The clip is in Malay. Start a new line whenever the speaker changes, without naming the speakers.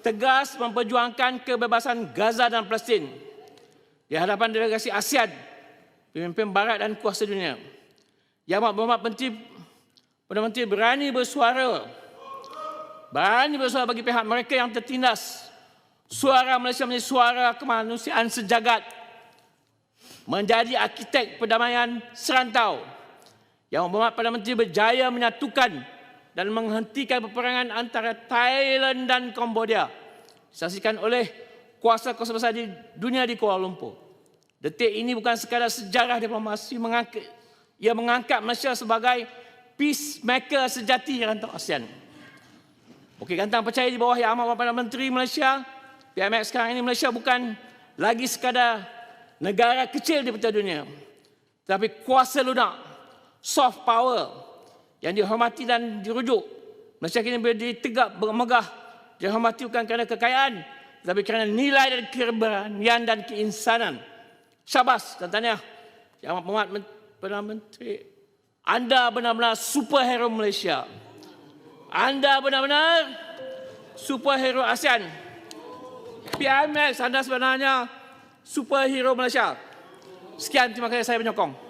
tegas memperjuangkan kebebasan Gaza dan Palestin di hadapan delegasi ASEAN, pemimpin barat dan kuasa dunia. Yang Amat Berhormat Menteri Perdana Menteri berani bersuara berani bersuara bagi pihak mereka yang tertindas. Suara Malaysia menjadi suara kemanusiaan sejagat. Menjadi arkitek perdamaian serantau. Yang Amat Berhormat Perdana Menteri berjaya menyatukan dan menghentikan peperangan antara Thailand dan Cambodia. Disaksikan oleh kuasa-kuasa besar di dunia di Kuala Lumpur. Detik ini bukan sekadar sejarah diplomasi mengangkat ia mengangkat Malaysia sebagai peacemaker sejati rantau ASEAN. Okey, Gantang percaya di bawah Yang Amat Perdana Menteri Malaysia, PMX sekarang ini Malaysia bukan lagi sekadar negara kecil di peta dunia. Tetapi kuasa lunak, soft power yang dihormati dan dirujuk. Malaysia kini berdiri tegak bermegah dihormati bukan kerana kekayaan, tetapi kerana nilai dan keberanian dan keinsanan. Syabas dan tahniah. Yang Amat Perdana Menteri. Anda benar-benar superhero Malaysia. Anda benar-benar superhero ASEAN. PMX anda sebenarnya superhero Malaysia. Sekian terima kasih saya menyokong.